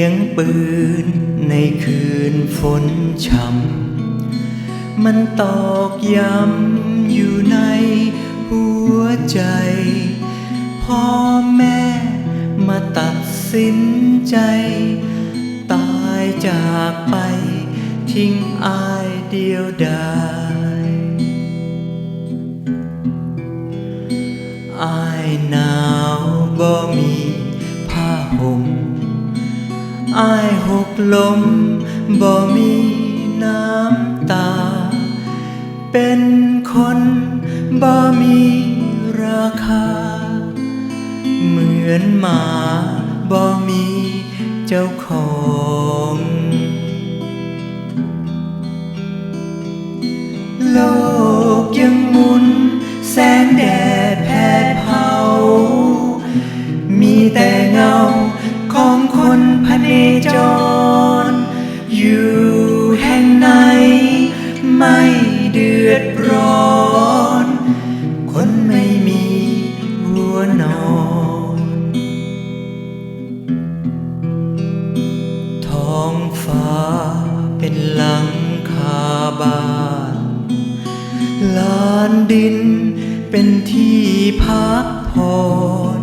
ยงปืนในคืนฝนช่ำมันตอกย้ำอยู่ในหัวใจ พ่อแม่มาตัดสินใจ ตายจากไปทิ้งอายเดียวดายอายหนาวบ่มี อายหกลมบ่มีน้ำตา เป็นคนบ่มีราคา เหมือนหมาบ่มีเจ้าของ โลกยังหมุนแสงแดด เดือดร้อน คนไม่มีหัวนอน ท้องฟ้าเป็นหลังคาบ้านลานดินเป็นที่พักผ่อน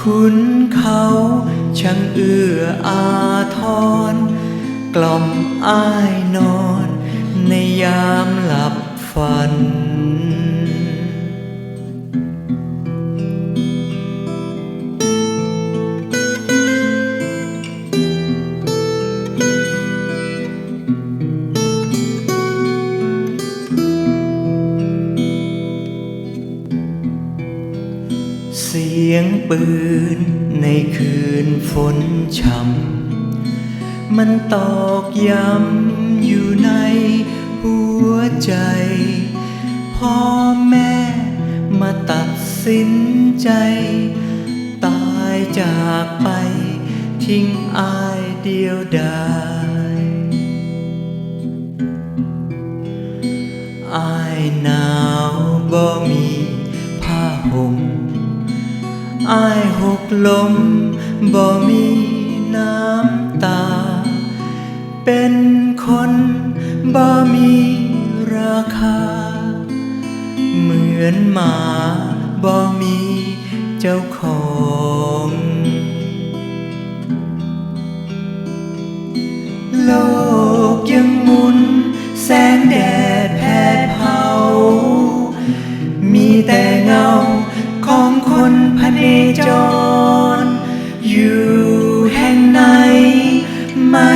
คุณเขาช่างเอื้ออาทรกล่อมอ้ายนอน ฝัน เสียงปืนในคืนฝนช่ำมันตอกย้ำอยู่ในหัวใจ พ่อแม่มาตัดสินใจ ตายจากไปทิ้งอายเดียวดายอายหนาวบ่มีผ้าห่มอายหกลมบ่มีน้ำตา เป็นคนบ่มีราคา มือนหมาบ่มีเจ้าของ โลกยังหมุนแสงแดดแผดเผา มีแต่เงาของคนพเนจร อยู่แห่งไหน ไม่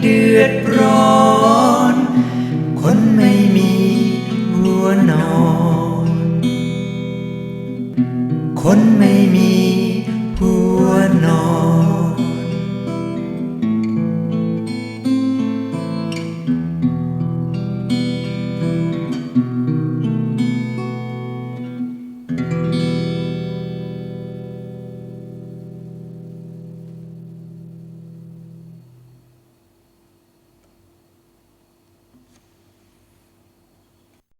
เดือดร้อนคน คนไม่มี